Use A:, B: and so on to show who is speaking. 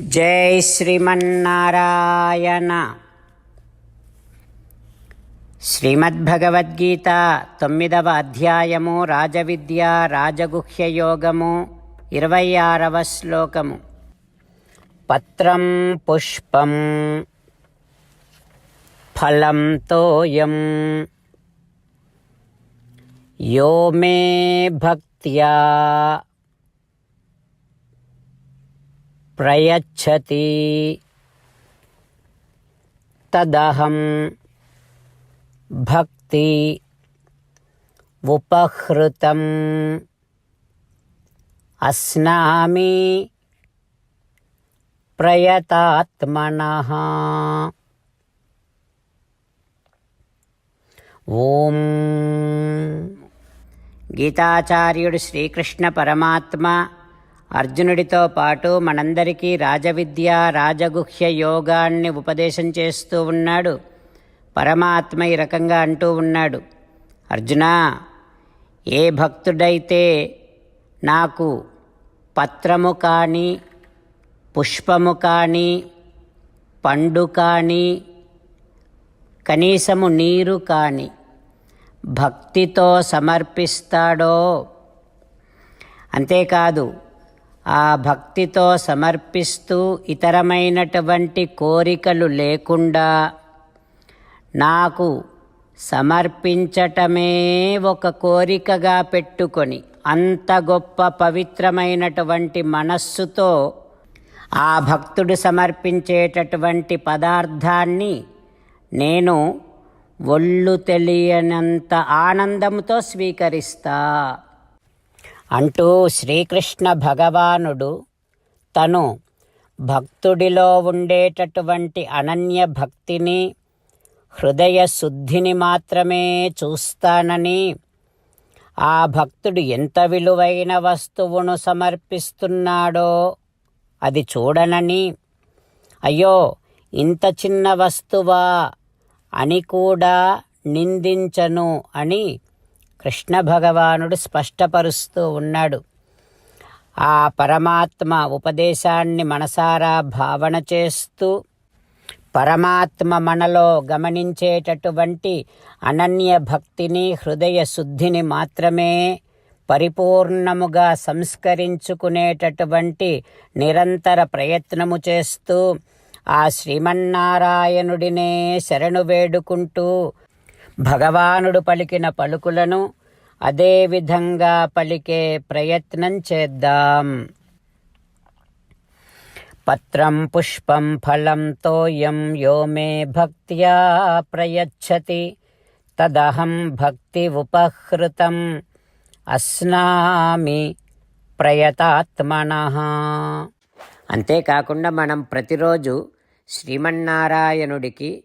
A: జై శ్రీమన్నారాయణ. శ్రీమద్భగవద్గీత తొమ్మిదవ అధ్యాయము రాజవిద్య రాజగుహ్య యోగము ఇరవై ఆరవ శ్లోకము. పత్రం పుష్పం ఫలం తోయం. యో మే భక్త్యా ప్రయచ్చతి తదహం భక్తి ఉపహృతం అస్నామి ప్రయతాత్మన ఓం గీతాచార్యుడు శ్రీకృష్ణ పరమాత్మ అర్జునుడితో పాటు మనందరికీ రాజవిద్య రాజగుహ్య యోగాన్ని ఉపదేశం చేస్తూ ఉన్నాడు. పరమాత్మ ఈ రకంగా అంటూ ఉన్నాడు. అర్జున ఏ భక్తుడైతే నాకు పత్రము కానీ పుష్పము కానీ పండు కానీ కనీసము నీరు కానీ భక్తితో సమర్పిస్తాడో? అంతేకాదు ఆ భక్తితో సమర్పిస్తూ ఇతరమైనటువంటి కోరికలు లేకుండా నాకు సమర్పించటమే ఒక కోరికగా పెట్టుకొని అంత గొప్ప పవిత్రమైనటువంటి మనస్సుతో ఆ భక్తుడు సమర్పించేటటువంటి పదార్థాన్ని నేను ఒళ్ళు తెలియనంత ఆనందంతో స్వీకరిస్తా. అంటూ శ్రీకృష్ణ భగవానుడు తను భక్తుడిలో ఉండేటటువంటి అనన్య భక్తిని హృదయ శుద్ధిని మాత్రమే చూస్తానని ఆ భక్తుడు ఎంత విలువైన వస్తువును సమర్పిస్తున్నాడో అది చూడనని అయ్యో ఇంత చిన్న వస్తువా అని కూడా నిందించను అని కృష్ణ భగవానుడు స్పష్టపరుస్తూ ఉన్నాడు. ఆ పరమాత్మ ఉపదేశాన్ని మనసారా భావన చేస్తూ పరమాత్మ మనలో గమనించేటటువంటి అనన్య భక్తిని హృదయ శుద్ధిని మాత్రమే పరిపూర్ణముగా సంస్కరించుకునేటటువంటి నిరంతర ప్రయత్నము చేస్తూ ఆ శ్రీమన్నారాయణుడినే శరణు వేడుకుంటూ భగవానుడు పలికిన పలుకులను అదే విధంగా పలికే ప్రయత్నం చేద్దాం. పత్రం పుష్పం ఫలం తోయం యో మే భక్త్యా ప్రయచ్చతి తదహం భక్తి ఉపహృతం అస్నామి ప్రయతాత్మన. అంతేకాకుండా మనం ప్రతిరోజు శ్రీమన్నారాయణుడికి